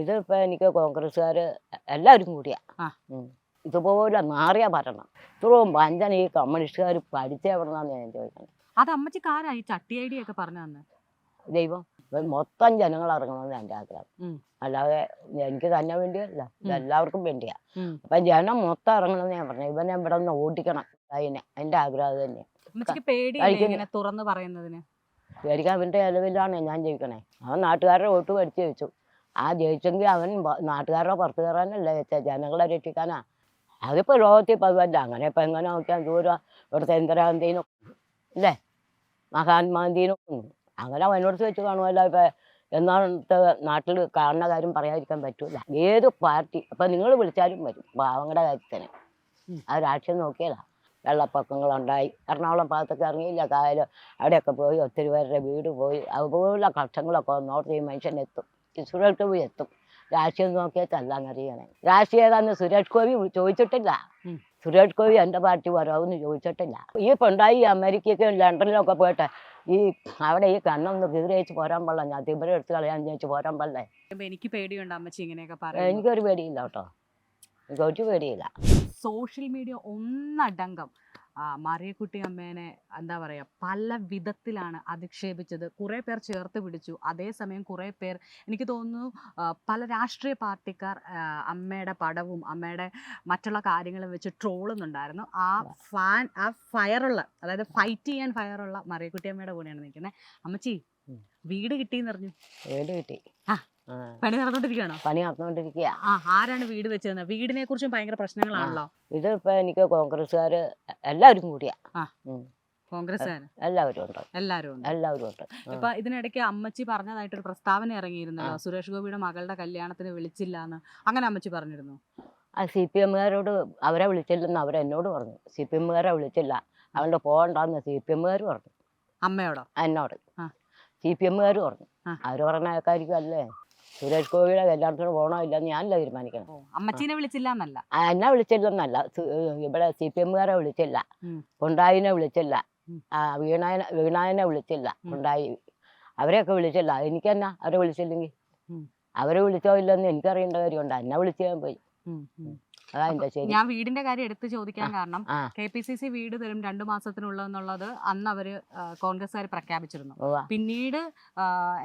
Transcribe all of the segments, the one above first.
ഇതിപ്പോ എനിക്ക് കോൺഗ്രസ്സുകാർ എല്ലാവരും കൂടിയാ. ഇതുപോലെ മാറിയ ഭരണം ഇത്രയും വഞ്ചന ഈ കമ്മ്യൂണിസ്റ്റുകാർ പഠിച്ചെവിടുന്നാന്ന് ഞാൻ ചോദിക്കുന്നത് അത് അമ്മച്ചിക്ക് ആരാ ഈ ചട്ടി ഐഡിയ ഒക്കെ പറഞ്ഞു തന്നെ? ദൈവം മൊത്തം ജനങ്ങൾ ഇറങ്ങണമെന്ന് എന്റെ ആഗ്രഹം. അല്ലാതെ എനിക്ക് തന്നെ വേണ്ടിയല്ല. എല്ലാവർക്കും വേണ്ടിയാ. അപ്പൊ ജനം മൊത്തം ഇറങ്ങണമെന്ന് ഞാൻ പറഞ്ഞു ഇവനെ ഇവിടെ നിന്ന് ഓടിക്കണം. അതിനെ എന്റെ ആഗ്രഹം അത് തന്നെ പേടിക്കാൻ വേണ്ടി അലവിലാണ് തുറന്ന് പറയുന്നതിന്? അവന്റെ ഞാൻ ജീവിക്കണേ അവൻ നാട്ടുകാരുടെ വോട്ട് പഠിച്ചു വെച്ചു. ആ ജയിച്ചെങ്കിൽ അവൻ ബ- പുറത്തു കയറാനല്ല വെച്ചാൽ ജനങ്ങളെ രക്ഷിക്കാനാ. അതിപ്പോ ലോകത്തിൽ പതിവല്ല അങ്ങനെ ഇപ്പം എങ്ങനെ നോക്കിയാൽ ദൂരം ഇവിടുത്തെ ഇന്ദിരാഗാന്ധിനും അല്ലേ? മഹാത്മാഗാന്ധിനും അങ്ങനെ അവനോട് വെച്ച് കാണുമല്ലോ. ഇപ്പം എന്നാണത്തെ നാട്ടിൽ കാണുന്ന കാര്യം പറയാതിരിക്കാൻ പറ്റൂല. ഏത് പാർട്ടി അപ്പം നിങ്ങൾ വിളിച്ചാലും വരും. പാവങ്ങളുടെ കാര്യത്തിന്. ആ രാഷ്ട്രീയം നോക്കിയതാ. വെള്ളപ്പൊക്കങ്ങളുണ്ടായി എറണാകുളം ഭാഗത്തൊക്കെ ഇറങ്ങിയില്ല. കായൽ അവിടെയൊക്കെ പോയി. ഒത്തിരി പേരുടെ വീട് പോയി. അതുപോലുള്ള കഷ്ടങ്ങളൊക്കെ നോർത്ത് ഈ മനുഷ്യനെത്തും സുരേഷ് ഗോപി എത്തും. രാഷ്ട്രീയം നോക്കിയാൽ എന്നറിയണേ രാഷ്ട്രീയം ഏതാന്ന് സുരേഷ് ഗോപി ചോദിച്ചിട്ടില്ല. സുരേഷ് ഗോപി എന്റെ പാർട്ടി വരാമെന്ന് ചോദിച്ചിട്ടില്ല. ഈ പൊണ്ടായി അമേരിക്കയ്ക്കും ലണ്ടനിലൊക്കെ പോയിട്ട് ഈ അവിടെ ഈ കണ്ണൊന്ന് കീറിയച്ച് പോരാൻ പാടില്ല. ഞാൻ തിബരം എടുത്ത് കളയാൻ ചോദിച്ച് പോരാൻ പാടില്ലേ. എനിക്ക് പേടിയുണ്ട് അമ്മച്ചി ഇങ്ങനെയൊക്കെ പറയാം എനിക്കൊരു പേടിയില്ല കേട്ടോ. എനിക്ക് ഒരു പേടിയില്ല. സോഷ്യൽ മീഡിയ ഒന്നടങ്കം മറിയക്കുട്ടി അമ്മേനെ എന്താ പറയുക പല വിധത്തിലാണ് അധിക്ഷേപിച്ചത്. കുറേ പേർ ചേർത്ത് പിടിച്ചു. അതേസമയം കുറേ പേർ എനിക്ക് തോന്നുന്നു പല രാഷ്ട്രീയ പാർട്ടിക്കാർ അമ്മയുടെ പടവും അമ്മയുടെ മറ്റുള്ള കാര്യങ്ങളും വെച്ച് ട്രോളുന്നുണ്ടായിരുന്നു. ആ ഫാൻ ആ ഫയറുള്ള അതായത് ഫൈറ്റ് ചെയ്യാൻ ഫയറുള്ള മറിയക്കുട്ടി അമ്മയുടെ കൂടെയാണ് നിൽക്കുന്നത്. അമ്മച്ചി. വീട് കിട്ടിയെന്ന് പറഞ്ഞു വീട് കിട്ടി. ആ. പണി നടന്നുകൊണ്ടിരിക്കുകയാണോ പണി നടന്നുകൊണ്ടിരിക്കുക ആ ആരാണ് വീട് വെച്ചതെന്ന്? വീടിനെ കുറിച്ചും ഭയങ്കര പ്രശ്നങ്ങളാണല്ലോ. ഇത് ഇപ്പൊ എനിക്ക് കോൺഗ്രസ്സുകാര് എല്ലാവരും കൂടിയാ. കോൺഗ്രസ്സുകാർ എല്ലാവരും ഉണ്ട്. എല്ലാവരും ഉണ്ട്. എല്ലാവരും ഉണ്ട്. ആ. ഇപ്പൊ ഇതിനിടയ്ക്ക് അമ്മച്ചി പറഞ്ഞതായിട്ടൊരു പ്രസ്താവന ഇറങ്ങിയിരുന്നല്ലോ. സുരേഷ് ഗോപിയുടെ മകളുടെ കല്യാണത്തിന് വിളിച്ചില്ല എന്ന് അങ്ങനെ അമ്മച്ചി പറഞ്ഞിരുന്നു. ആ സി പി എമ്മുകാരോട് അവരെ വിളിച്ചില്ലെന്ന് അവരെന്നോട് പറഞ്ഞു. സി പി എമ്മുകാരെ വിളിച്ചില്ല. അവളുടെ പോകണ്ടെന്ന് സി പി എമ്മുകാർ പറഞ്ഞു. അമ്മയോടോ? എന്നോട്. സി പി എമ്മുകാർ പറഞ്ഞു. അവർ പറഞ്ഞ ആൾക്കാർക്കും അല്ലേ? സുരേഷ് ഗോപിയുടെ കല്യാണത്തിന് പോകണോ ഇല്ലെന്ന് ഞാനല്ല തീരുമാനിക്കണം അമ്മച്ചീനെ വിളിച്ചില്ല എന്നല്ല. എന്നെ വിളിച്ചില്ലെന്നല്ല. ഇവിടെ സി പി എമ്മുകാരെ വിളിച്ചില്ല. കൊണ്ടായിനെ വിളിച്ചില്ല. വീണായനെ വീണായനെ വിളിച്ചില്ല. കൊണ്ടായി അവരെയൊക്കെ വിളിച്ചില്ല. എനിക്കെന്നാ? അവരെ വിളിച്ചില്ലെങ്കിൽ? അവരെ വിളിച്ചോ ഇല്ലെന്ന് എനിക്കറിയേണ്ട കാര്യമുണ്ട്. എന്നെ വിളിച്ചു ഞാൻ പോയി. അതാ ശരി. ഞാൻ വീടിന്റെ കാര്യം എടുത്ത് ചോദിക്കാൻ കാരണം കെ പി സി സി വീട് തരും രണ്ടു മാസത്തിനുള്ള എന്നുള്ളത് അന്ന് അവർ കോൺഗ്രസ്സുകാർ പ്രഖ്യാപിച്ചിരുന്നു. പിന്നീട്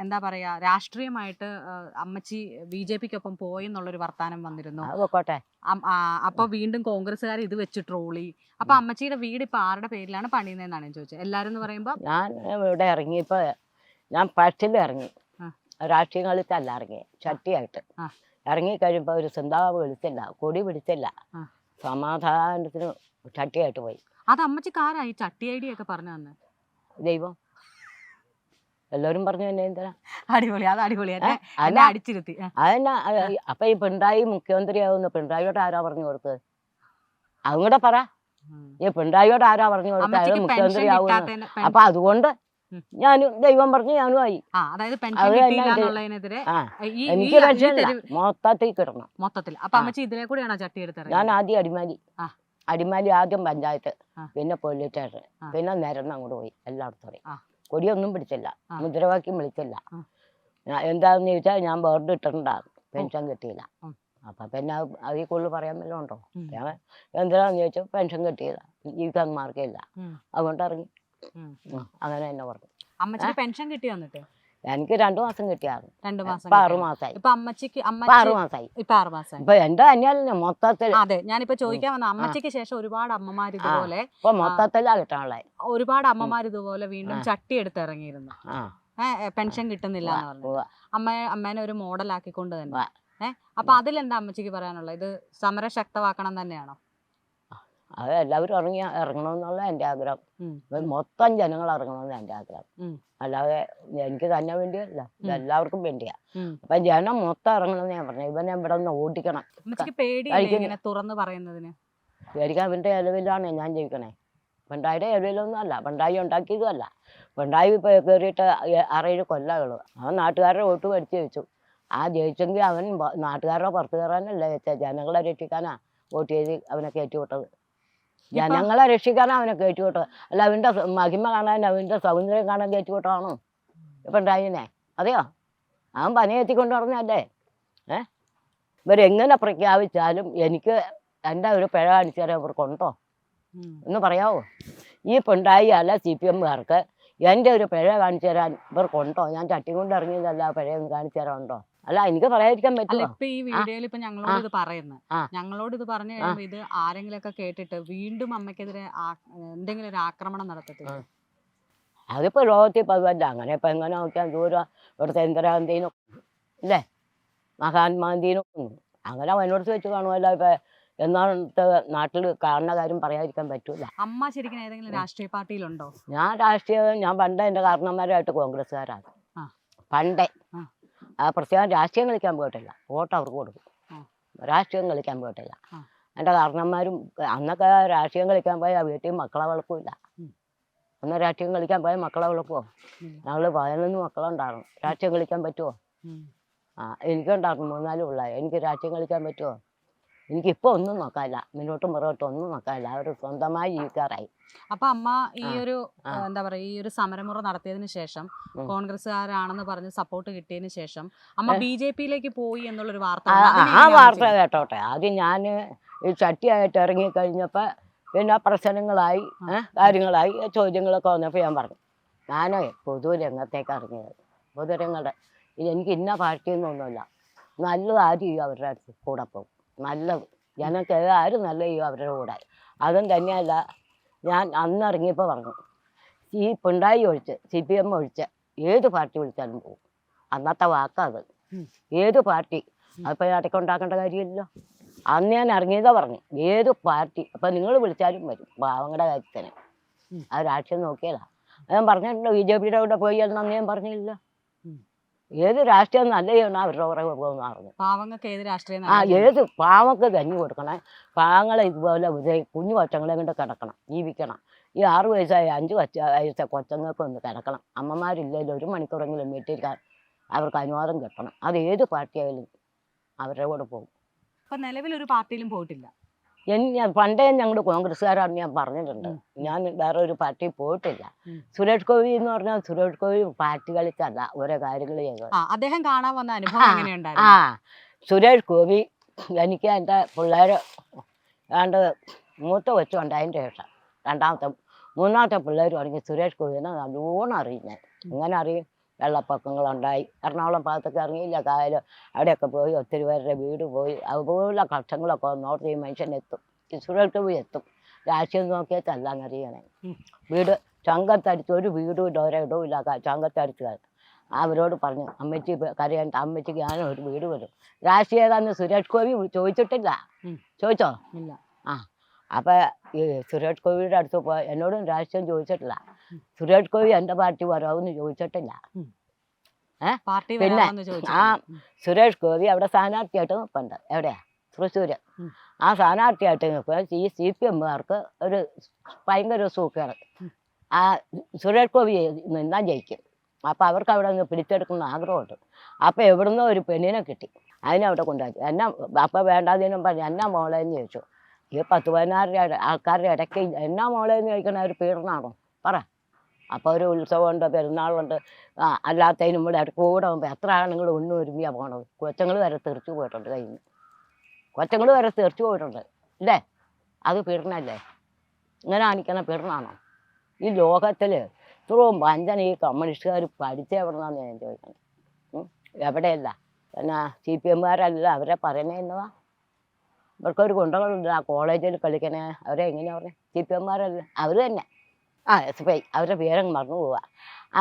എന്താ പറയാ രാഷ്ട്രീയമായിട്ട് അമ്മച്ചി ബി ജെ പിക്കൊപ്പം പോയി എന്നുള്ളൊരു വർത്താനം വന്നിരുന്നു. അപ്പൊ വീണ്ടും കോൺഗ്രസ്സുകാർ ഇത് വെച്ച് ട്രോളി. അപ്പൊ അമ്മച്ചിയുടെ വീട് ഇപ്പൊ ആരുടെ പേരിലാണ് പണിയുന്നതെന്നാണ് ഞാൻ ചോദിച്ചത്. എല്ലാരും എന്ന് പറയുമ്പോ ഞാൻ ഇവിടെ ഇറങ്ങിയപ്പോൾ ഞാൻ പട്ടിൽ ഇറങ്ങി. രാഷ്ട്രീയ ഇറങ്ങി ചട്ടിയായിട്ട്. ആ. ഇറങ്ങി കഴിയുമ്പോൾ ഒരു സിന്താവ് വിളിച്ചില്ല കൊടി പിടിച്ചില്ല. സമാധാനത്തിന് ചട്ടിയായിട്ട് പോയി. അത് അമ്മച്ചിക്ക് ആരായി ചട്ടി ഒക്കെ പറഞ്ഞു തന്നെ? ദൈവം. എല്ലാവരും പറഞ്ഞു തന്നെ എന്തിനാ? അടിപൊളി അത് അടിപൊളി. അടിച്ചിരുത്തി. അതെന്നാ അപ്പൊ ഈ പിണറായി മുഖ്യമന്ത്രിയാവുന്ന. പിണറായിയോട് ആരാ പറഞ്ഞു കൊടുത്തത് അതും കൂടെ പറ. ഈ പിണറായിയോട് ആരാ പറഞ്ഞു കൊടുത്തത് അയാൾ അമ്മച്ചിക്ക് പെൻഷൻ മുഖ്യമന്ത്രി ആവുന്നു അപ്പൊ അതുകൊണ്ട്. ഞാനും ദൈവം പറഞ്ഞു ഞാനും ആയി ആ അതായത് പെൻഷൻ അത് കിട്ടിയില്ല തന്നെ ഇത്. എന്നുള്ളതിനെതിരെ ആ ഈ- ഈ എനിക്ക് ഈ- ഈ തെരുവ് മൊത്തത്തിൽ കിടണം മൊത്തത്തിൽ അപ്പൊ ആ. അമ്മച്ചി ഇതിലെ കൂടെയാണോ ചട്ടി ഞാൻ ആദ്യം അടിമാലി ആ. അടിമാലി ആദ്യം പഞ്ചായത്ത് ആ. പിന്നെ പോലീസ് സ്റ്റേഷൻ ആ. പിന്നെ നിരന്ന് അങ്ങോട്ട് പോയി എല്ലായിടത്തും ആ. കൊടിയൊന്നും പിടിച്ചില്ല ആ. മുദ്രാവാക്യം വിളിച്ചില്ല ആ. ഞാൻ- എന്താന്ന് ചോദിച്ചാൽ ഞാൻ ബോർഡ് ഇട്ടിട്ടുണ്ടാകും പെൻഷൻ കിട്ടിയില്ല ഉം. അപ്പൊ പിന്നെ അത് അതിൽ കൂടുതൽ പറയാൻ വല്ലതും ഉണ്ടോ ഉം. ഞാൻ എന്തിനാന്ന് ചോദിച്ചാൽ പെൻഷൻ കിട്ടിയില്ല ജീവിക്കാൻ മാർഗമില്ല ഉം. അതുകൊണ്ട് ഇറങ്ങി. അങ്ങനെ തന്നെ പറഞ്ഞു അമ്മച്ചിക്ക് പെൻഷൻ കിട്ടി വന്നിട്ട് എനിക്ക് രണ്ടു മാസം കിട്ടിയായിരുന്നു. രണ്ടു മാസം ഇപ്പൊ ആറു. മാസമായി ഇപ്പൊ അമ്മച്ചിക്ക് ഇപ്പൊ ആറു മാസമായി ഇപ്പൊ ആറു മാസമായി ഇപ്പൊ എന്റെ തന്നെയല്ലേ മൊത്തത്തിൽ അതെ. ഞാനിപ്പോ ചോദിക്കാൻ വന്ന അമ്മച്ചിക്ക് ശേഷം ഒരുപാട് അമ്മമാർ ഇതുപോലെ ഇപ്പൊ മൊത്തത്തിലാ കിട്ടാനുള്ള ഒരുപാട് അമ്മമാർ ഇതുപോലെ വീണ്ടും ചട്ടി എടുത്ത് ഇറങ്ങിയിരുന്നു. പെൻഷൻ കിട്ടുന്നില്ല അമ്മ അമ്മേനെ ഒരു മോഡൽ മോഡലാക്കിക്കൊണ്ട് തന്നെ. ഏഹ് അപ്പൊ അതിലെന്താ അമ്മച്ചിക്ക് പറയാനുള്ളത്? ഇത് സമരശക്തമാക്കണം തന്നെയാണോ? അത് എല്ലാവരും ഇറങ്ങി ഇറങ്ങണമെന്നുള്ള എന്റെ ആഗ്രഹം. മൊത്തം ജനങ്ങൾ ഇറങ്ങണമെന്ന് എന്റെ ആഗ്രഹം. അല്ലാതെ എനിക്ക് തന്നെ വേണ്ടിയല്ല. എല്ലാവർക്കും വേണ്ടിയാ. അപ്പൊ ജനം മൊത്തം ഇറങ്ങണമെന്ന് ഞാൻ പറഞ്ഞു. ഇവനെ ഇവിടെ നിന്ന് ഓടിക്കണം. തുറന്ന് പറയുന്നതിന്? ശരിക്കും അവന്റെ ഇലവിലാണ് ഞാൻ ജീവിക്കണേ. പിണ്ടായിയുടെ ഇലവിലൊന്നും അല്ല. പെണ്ടായി ഉണ്ടാക്കിയതും അല്ല പിണ്ടായി കയറിയിട്ട് ആറേഴ് കൊല്ലകൾ അവൻ നാട്ടുകാരുടെ വോട്ട് പഠിച്ചു വെച്ചു ആ ജയിച്ചെങ്കിൽ അവൻ നാട്ടുകാരോ പുറത്തു പുറത്ത് കയറാനല്ല ജനങ്ങളെ രക്ഷിക്കാനാ വോട്ട് ചെയ്ത് അവനെ കയറ്റി വിട്ടത്. ജനങ്ങളെ രക്ഷിക്കാനാ അവനെ കയറ്റി വിട്ടത് അല്ല അവന്റെ മഹിമ കാണാൻ അവന്റെ സൗന്ദര്യം കാണാൻ കയറ്റി ഇപ്പം ഉണ്ടായിനെ അതെയോ? അവൻ പനയെത്തിക്കൊണ്ട് പറഞ്ഞല്ലേ ഏ? ഇവരെങ്ങനെ പ്രഖ്യാപിച്ചാലും എനിക്ക് എന്റെ ഒരു പിഴ കാണിച്ചു തരാൻ ഇവർക്കുണ്ടോ. എന്ന് പറയാവോ? ഈ പിണ്ടായി അല്ല സി പി എമ്മുകാർക്ക് എന്റെ ഒരു പിഴ കാണിച്ചു തരാൻ ഇവർക്കുണ്ടോ? ഞാൻ ചട്ടി കൊണ്ട് ഇറങ്ങിയതല്ല പിഴയൊന്നും കാണിച്ചു തരാനുണ്ടോ? അല്ല എനിക്ക് പറയാതിരിക്കാൻ പറ്റില്ല. ഇപ്പൊ ഈ വീഡിയോയിൽ ഇപ്പൊ ഞങ്ങളോട് ഇത് പറയുന്നു. ഞങ്ങളോട് ഇത് പറഞ്ഞു കഴിയുമ്പോ ഇത് ആരെങ്കിലും ഒക്കെ കേട്ടിട്ട് വീണ്ടും അമ്മയ്ക്കെതിരെ എന്തെങ്കിലും ഒരു ആക്രമണം നടത്തത്തില്ല. അതിപ്പോ ലോകത്തിൽ പതിവല്ല അങ്ങനെ ഇപ്പൊ എങ്ങനെ നോക്കിയാൽ ദൂരം ഇവിടുത്തെ ഇന്ദിരാഗാന്ധിനും അല്ലേ? മഹാത്മാഗാന്ധിനും അങ്ങനെ വനോടത്ത് വെച്ച് കാണുമല്ലോ. ഇപ്പൊ എന്നാളത്തെ നാട്ടിൽ കാണുന്ന കാര്യം പറയാതിരിക്കാൻ പറ്റൂല. അമ്മ ശരിക്കും ഏതെങ്കിലും രാഷ്ട്രീയ പാർട്ടിയിലുണ്ടോ? ഞാൻ രാഷ്ട്രീയ ഞാൻ പണ്ട് എന്റെ കാരണന്മാരായിട്ട് കോൺഗ്രസ്സുകാരാണ്. ആ. പണ്ടേ. ആ. പ്രത്യേകം രാഷ്ട്രീയം കളിക്കാൻ പോയിട്ടില്ല വോട്ട് അവർക്ക് കൊടുക്കും. രാഷ്ട്രീയം കളിക്കാൻ പോയിട്ടില്ല. എന്റെ കാരണന്മാരും അന്നൊക്കെ രാഷ്ട്രീയം കളിക്കാൻ പോയ വീട്ടിൽ മക്കളെ വളർപ്പില്ല. അന്ന് രാഷ്ട്രീയം കളിക്കാൻ പോയാൽ മക്കളെ വളർപ്പോ. ഞങ്ങൾ പതിനൊന്ന് മക്കളുണ്ടായിരുന്നു രാഷ്ട്രീയം കളിക്കാൻ പറ്റുമോ. ആ എനിക്കുണ്ടായിരുന്നു മൂന്നാൽ പിള്ളേർ എനിക്ക് രാഷ്ട്രീയം കളിക്കാൻ പറ്റുമോ എനിക്കിപ്പോൾ ഒന്നും നോക്കാനില്ല. മുന്നോട്ടും പുറകോട്ടും ഒന്നും നോക്കാനില്ല. അവർ സ്വന്തമായി ജീവിക്കാറായി. അപ്പൊ അമ്മ ഈ ഒരു എന്താ പറയാ ഈ ഒരു സമരമുറ നടത്തിയതിനു ശേഷം. കോൺഗ്രസ്സുകാരാണെന്ന് പറഞ്ഞ് സപ്പോർട്ട് കിട്ടിയതിനു ശേഷം അമ്മ? ബി ജെ പിയിലേക്ക് പോയി എന്നുള്ളൊരു വാർത്ത ആ വാർത്ത? കേട്ടോട്ടെ. ആദ്യം ഞാൻ ഈ ചട്ടിയായിട്ട് ഇറങ്ങിക്കഴിഞ്ഞപ്പോൾ പിന്നെ പ്രശ്നങ്ങളായി കാര്യങ്ങളായി ചോദ്യങ്ങളൊക്കെ വന്നപ്പോൾ ഞാൻ പറഞ്ഞു ഞാനേ പൊതുരംഗത്തേക്ക് ഇറങ്ങിയത്. പൊതുരംഗത്തെ എനിക്ക് ഇന്ന പാർട്ടിയൊന്നും ഒന്നുമില്ല. ചെയ്യും അവരുടെ അടുത്ത് കൂടെ പോകും നല്ലത്. ഞങ്ങൾക്ക് എല്ലാവരും നല്ല ചെയ്യും അവരുടെ കൂടെ. അതും തന്നെയല്ല ഞാൻ അന്ന് ഇറങ്ങിയപ്പോൾ പറഞ്ഞു ഈ പിണറായി ഒഴിച്ച് സി പി എം ഒഴിച്ച് ഏത് പാർട്ടി വിളിച്ചാലും പോകും അന്നത്തെ വാക്കത്. ഏത് പാർട്ടി? അതിപ്പോൾ ഇടയ്ക്കുണ്ടാക്കേണ്ട കാര്യമില്ലല്ലോ. അന്ന് ഞാൻ ഇറങ്ങിയതാ പറഞ്ഞു ഏത് പാർട്ടി? അപ്പം നിങ്ങൾ വിളിച്ചാലും വരും പാവങ്ങളുടെ കാര്യത്തിന്. ആ രാഷ്ട്രീയം നോക്കിയതാ. ഞാൻ പറഞ്ഞിട്ടുണ്ടോ ബി ജെ പിയുടെ കൂടെ പോയി എന്ന് അന്ന് ഞാൻ പറഞ്ഞില്ല. ഏത് രാഷ്ട്രീയം നല്ല ചെയ്യണം അവരുടെ പുറകെ പോകുന്ന പറഞ്ഞു പാവങ്ങൾക്ക് ഏത് രാഷ്ട്രീയം ആ? ഏത് പാവങ്ങൾക്ക് കഞ്ഞി കൊടുക്കണം പാവങ്ങളെ ഇതുപോലെ ഉദയ കുഞ്ഞു കൊച്ചങ്ങളെ കൊണ്ട് കിടക്കണം ജീവിക്കണം. ഈ ആറു വയസ്സായ അഞ്ച് കൊച്ച വയസ്സെ കൊച്ചങ്ങൾക്ക് ഒന്ന് കിടക്കണം. അമ്മമാരില്ലെങ്കിൽ ഒരു മണിക്കൂറെങ്കിലും വീട്ടിരിക്കാൻ അവർക്ക് അനുവാദം കിട്ടണം. അത് ഏത് പാർട്ടിയായാലും അവരുടെ കൂടെ പോകും. അപ്പൊ നിലവിൽ ഒരു പാർട്ടിയിലും പോയിട്ടില്ല. ഞാൻ പണ്ടേ ഞങ്ങളുടെ കോൺഗ്രസ്സുകാരാണെന്ന് ഞാൻ പറഞ്ഞിട്ടുണ്ട്. ഞാൻ വേറെ ഒരു പാർട്ടി പോയിട്ടില്ല. സുരേഷ് ഗോപി എന്ന് പറഞ്ഞാൽ സുരേഷ് ഗോപി പാർട്ടി കളിച്ചല്ല ഓരോ കാര്യങ്ങൾ അദ്ദേഹം കാണാൻ വന്ന അനുഭവം ആ, സുരേഷ് ഗോപി എനിക്ക് എന്റെ പിള്ളേർ ഏതാണ്ട് മൂത്ത കൊച്ചുണ്ട് അതിന്റെ ശേഷം. രണ്ടാമത്തെ മൂന്നാമത്തെ പിള്ളേർ തുടങ്ങി സുരേഷ് ഗോപിനെ നല്ലോണം അറിയുന്നത്. എങ്ങനെ അറിയും. വെള്ളപ്പൊക്കങ്ങളുണ്ടായി. എറണാകുളം ഭാഗത്തൊക്കെ ഇറങ്ങിയില്ല കായലും. അവിടെയൊക്കെ പോയി ഒത്തിരി പേരുടെ വീട് പോയി. അതുപോലെ കഷ്ടങ്ങളൊക്കെ നോർത്ത് ഈ മനുഷ്യനെത്തും. സുരേഷ് പോയി എത്തും. രാഷ്ട്രീയം നോക്കിയിട്ടല്ല എന്നറിയണേ. അറിയണേ വീട് ചങ്കത്തടിച്ച് ഒരു വീടും ഇല്ല ഒരിടവും ഇല്ല ചങ്കത്തടിച്ച് അവരോട് പറഞ്ഞു അമ്മച്ചി കരയണ്ട അമ്മച്ചിക്ക് ഞാൻ ഒരു വീട് വരും. രാഷ്ട്രീയ ഏതാന്ന് സുരേഷ് ഗോപി ചോദിച്ചിട്ടില്ല. ചോദിച്ചോ? ഇല്ല. അപ്പം ഈ സുരേഷ് ഗോപിയുടെ അടുത്ത് പോ എന്നോടും രാഷ്ട്രീയം ചോദിച്ചിട്ടില്ല. സുരേഷ് ഗോപി എന്റെ പാർട്ടി വരാമെന്ന് ചോദിച്ചിട്ടില്ല. പാർട്ടി പിന്നെ, ആ, സുരേഷ് ഗോപി അവിടെ സ്ഥാനാർത്ഥിയായിട്ട് നിൽപ്പുണ്ട്. എവിടെയാ? തൃശ്ശൂര്. ആ സ്ഥാനാർത്ഥിയായിട്ട് നിൽക്കുക ഈ സി പി എമ്മുകാർക്ക് ഒരു ഭയങ്കര സൂക്കേട്. ഉം. ആ സുരേഷ് ഗോപി നിന്നാൽ ജയിക്കും. അപ്പം അവർക്ക് അവിടെ നിന്ന് പിടിച്ചെടുക്കുന്ന ആഗ്രഹമുണ്ട്. അപ്പം എവിടുന്നോ ഒരു പെണ്ണിനെ കിട്ടി. അതിനെ അവിടെ കൊണ്ടുപോയി. എന്നാ അപ്പം വേണ്ടാതിനും പറഞ്ഞു എന്നാ മോളെന്ന് ചോദിച്ചു. ഈ പത്ത് പതിനാറ് ആൾക്കാരുടെ ഇടയ്ക്ക് എന്നാ മോളെ എന്ന് ചോദിക്കണ ഒരു പീഡനാണോ? പറ. അപ്പോൾ ഒരു ഉത്സവമുണ്ട് പെരുന്നാളുണ്ട്. അല്ലാത്തതിനും കൂടെ ഇടയ്ക്ക് കൂടെ പോകുമ്പോൾ എത്ര ആണുങ്ങൾ ഒന്നും ഒരുമിയാണ് പോകണത് കൊച്ചങ്ങൾ വരെ തെറിച്ചു പോയിട്ടുണ്ട് കയ്യിൽ കൊച്ചങ്ങൾ വരെ തെറിച്ചു പോയിട്ടുണ്ട്. ഇല്ലേ? അത് പീഡനല്ലേ? ഇങ്ങനെ കാണിക്കണ പീഡനാണോ? ഈ ലോകത്തിൽ ഇത്രയും വഞ്ചന ഈ കമ്മ്യൂണിസ്റ്റുകാർ പഠിച്ചേ എവിടെന്നാന്ന് ഞാൻ ചോദിക്കണം? എവിടെയല്ല? പിന്നെ സി പി എമ്മുകാരല്ല അവരെ പറയണേ എന്നതാ? ഇവർക്കൊരു ഗുണ്ടകളുണ്ട്. ആ കോളേജിൽ കളിക്കണ. അവരെ എങ്ങനെയാ പറഞ്ഞത് സി പി എമ്മുകാരല്ല അവർ തന്നെ. ആ എസ് പി ഐ അവരുടെ പേരങ്ങ് മറന്നു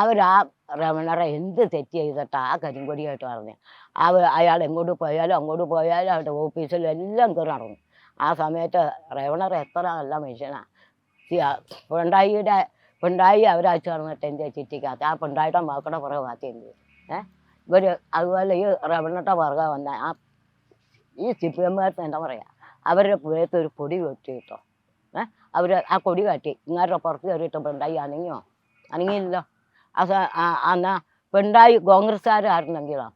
അവരാ ആ രമണറെ എന്ത് തെറ്റ് ചെയ്തിട്ടാ ആ കരിങ്കൊടിയായിട്ട് പറഞ്ഞു? അവ അയാൾ എങ്ങോട്ട് പോയാലും അങ്ങോട്ട് പോയാലും അവരുടെ ഓഫീസിലും എല്ലാം കയറി ആ സമയത്ത് രമണർ എത്ര നല്ല മനുഷ്യനാണ് പിണറായിയുടെ പിണറായി അവരാ ചേർന്നിട്ട് എന്റെ ചിറ്റിക്കകത്ത് ആ പിണറായിയുടെ മക്കളുടെ പുറകെ ഭാഗത്തുണ്ട് ഏഹ് ഇവർ അതുപോലെ ഈ റവണറുടെ പുറകെ വന്ന ആ ഈ സി പി എമ്മുകാർക്ക് എന്താ പറയാ? അവരുടെ പുഴയത്ത് ഒരു പൊടി കെട്ടി കിട്ടോ ഏഹ് അവർ ആ കൊടി കാട്ടി. ഇങ്ങാരുടെ പുറത്ത് കയറിയിട്ട് പിണറായി അനങ്ങിയോ? അനങ്ങിയില്ലല്ലോ. എന്നാ പിണറായി കോൺഗ്രസ്സുകാരായിരുന്നെങ്കിലോ?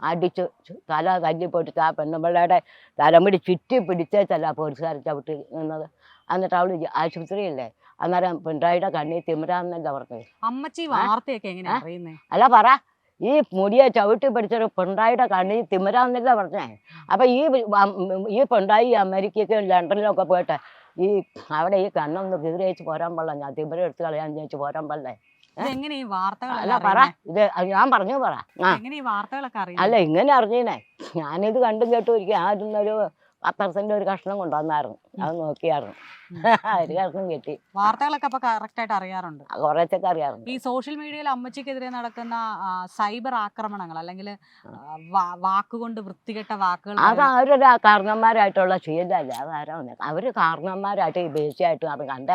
അടിച്ച് തല തല്ലി പൊടിച്ച് ആ പെണ്ണുമ്പിള്ളയുടെ തലമുടി ചുറ്റി പിടിച്ചേച്ചല്ല പോലീസുകാർ ചവിട്ടി നിന്നത്. എന്നിട്ട് അവൾ ആശുപത്രിയില്ലേ? അന്നേരം പിണറായിയുടെ കണ്ണി തിമിരാന്നല്ല പറഞ്ഞത് അമ്മച്ചി വാർത്തയൊക്കെ എങ്ങനെയാ അല്ല പറ. ഈ മുടിയെ ചവിട്ടി പിടിച്ചൊരു പിണറായിയുടെ കണ്ണി തിമരാന്നല്ല പറഞ്ഞേ. അപ്പം ഈ ഈ പിണറായി അമേരിക്കയ്ക്കും ലണ്ടനിലൊക്കെ പോയിട്ട് ഈ അവിടെ ഈ കണ്ണൊന്ന് കീറിയച്ച് പോരാൻ പാടില്ല. ഞാൻ തിമര എടുത്ത് കളയാൻ ചോദിച്ചു പോരാൻ പാടില്ലേ. എങ്ങനെ ഈ വാർത്തകൾ അല്ല പറ. ഇത് ഞാൻ പറഞ്ഞു പറ. എങ്ങനെ ഈ വാർത്തകളൊക്കെ അല്ല ഇങ്ങനെ അറിഞ്ഞീനെ. ഞാനിത് കണ്ടും കേട്ടും ഇരിക്കും. ആയിരുന്നൊരു സെന്റ് ഒരു കഷ്ണം കൊണ്ടുവന്നായിരുന്നു. അത് നോക്കിയായിരുന്നു. ഒരു കഷ്ണം കിട്ടി. വാർത്തകളൊക്കെ അപ്പൊ കറക്റ്റ് ആയിട്ട് അറിയാറുണ്ട് കുറച്ചൊക്കെ അറിയാറുണ്ട്. ഈ സോഷ്യൽ മീഡിയയിൽ അമ്മച്ചിക്കെതിരെ നടക്കുന്ന സൈബർ ആക്രമണങ്ങൾ അല്ലെങ്കിൽ വാക്കുകൊണ്ട് വൃത്തികെട്ട വാക്കുകൾ അത് അവരൊരു കാരണന്മാരായിട്ടുള്ള അത് അതാരാ അവർ കാരണന്മാരായിട്ട് ഈ ബേസിയായിട്ട് അത് കണ്ട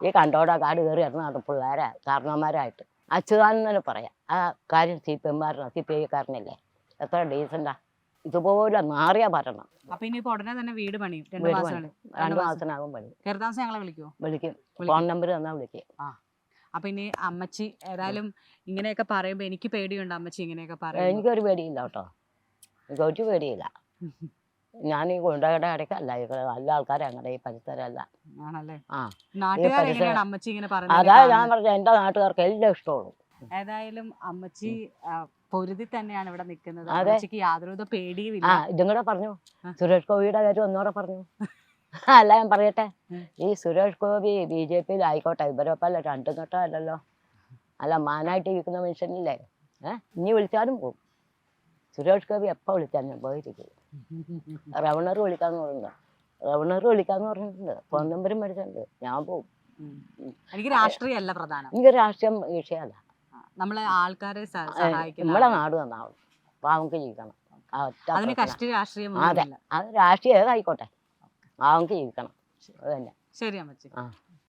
ഈ കണ്ടോടാ കാട് കയറി ഇറങ്ങുന്ന പിള്ളേരെ കാരണന്മാരായിട്ട് അച്യുതാനന്ദനെ തന്നെ പറയാം. ആ കാര്യം സി പി എമ്മാരനാണ് സി പി ഐക്കാരനല്ലേ? എത്ര ഡീസന്റാ ഇതുപോലെ മാറിയ ഭരണം അപ്പൊ ഇനിയിപ്പോ ഉടനെ തന്നെ വീട് പണിയും. രണ്ട് വീട് മാസങ്ങളിൽ രണ്ട് മാസം. മാസത്തിനകം പണി കരുതാസം ഞങ്ങളെ വിളിക്കുമോ വിളിക്കും. ഫോൺ നമ്പർ തന്നാൽ വിളിക്കും. അപ്പൊ ഇനി അമ്മച്ചി ഏതായാലും ഇങ്ങനെയൊക്കെ പറയുമ്പോ എനിക്ക് പേടിയുണ്ട് അമ്മച്ചി ഇങ്ങനെയൊക്കെ പറയാം എനിക്കൊരു പേടിയില്ല കേട്ടോ. എനിക്ക് ഒരു പേടിയില്ല. ഞാൻ ഈ കൊണ്ടകട അടക്കല്ല ഈ നല്ല ആൾക്കാരെ അങ്ങനെ ഈ പരിസരമല്ല ആണല്ലേ? ആ. നാട്ടുകാർ പരിസരം- എങ്ങനെയാണ് അമ്മച്ചി ഇങ്ങനെ അതാ ഞാൻ പറഞ്ഞ എന്റെ നാട്ടുകാർക്ക് എല്ലാം ഇഷ്ടമുള്ളൂ. ഏതായാലും അമ്മച്ചി ആ, പൊരുതി തന്നെയാണ് ഇവിടെ നിൽക്കുന്നത്. അമ്മച്ചിക്ക് യാതൊരുവിധ പേടിയും ആ ഇതും കൂടെ പറഞ്ഞു. സുരേഷ് ഗോപിയുടെ കാര്യം ഒന്നുകൂടെ പറഞ്ഞു. അല്ല ഞാൻ പറയട്ടെ. ഈ സുരേഷ് ഗോപി ബി ജെ പിയിലായിക്കോട്ടെ ഇവരൊപ്പല്ല രണ്ടും ഘട്ടമല്ലല്ലോ അല്ല മാനായിട്ട് ഇരിക്കുന്ന മനുഷ്യനില്ലേ? ഏഹ് ഇനി വിളിച്ചാലും പോകും സുരേഷ് ഗോപി എപ്പോൾ വിളിച്ചാൽ ഞാൻ പോയിരിക്കും. റവണർ വിളിക്കാന്ന് പറയുന്നത് റവണർ വിളിക്കാന്ന് പറഞ്ഞിട്ടുണ്ട് ഫോൺ നമ്പറും മേടിച്ചിട്ടുണ്ട് ഞാൻ പോകും. എനിക്ക് രാഷ്ട്രീയമല്ല പ്രധാനം. എനിക്ക് രാഷ്ട്രീയം വിഷയമല്ല നമ്മളെ ആൾക്കാരെ നമ്മളെ. നാട് നന്നാവും പാവങ്ങൾക്ക് ജീവിക്കണം. ആ ഒറ്റ അതിന് പ്രശ്നം. കഷ്ടി രാഷ്ട്രീയം അതെ. ഒന്നുമില്ല അത് രാഷ്ട്രീയം ഏതായിക്കോട്ടെ. പാവങ്ങൾക്ക് ജീവിക്കണം. അത് തന്നെ. ശരി അമ്മച്ചി. ആ.